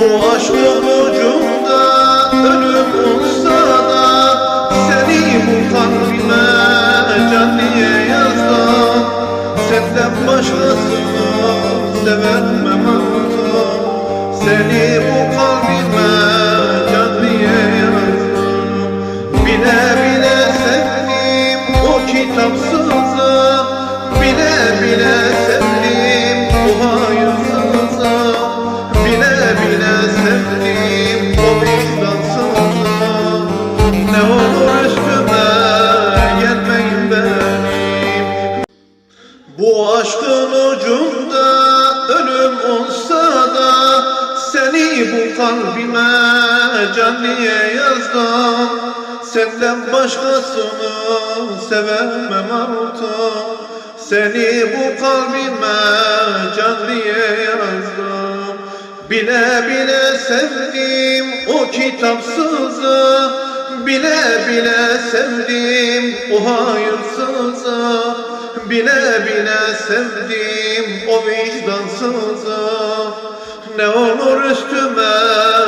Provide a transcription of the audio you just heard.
Bu aşkın ucunda ölüm Seni bu kalbime can diye Senden başkasını seven mi? Aşkın ucunda ölüm olsa da Seni bu kalbime can niye yazdım Senden başkasını sevemem artık. Seni bu kalbime can yazdım. Bile bile sevdim o kitapsızı Bile bile sevdim o hayırsızı Bile bile sevdim o vicdansızı Ne olur üstüme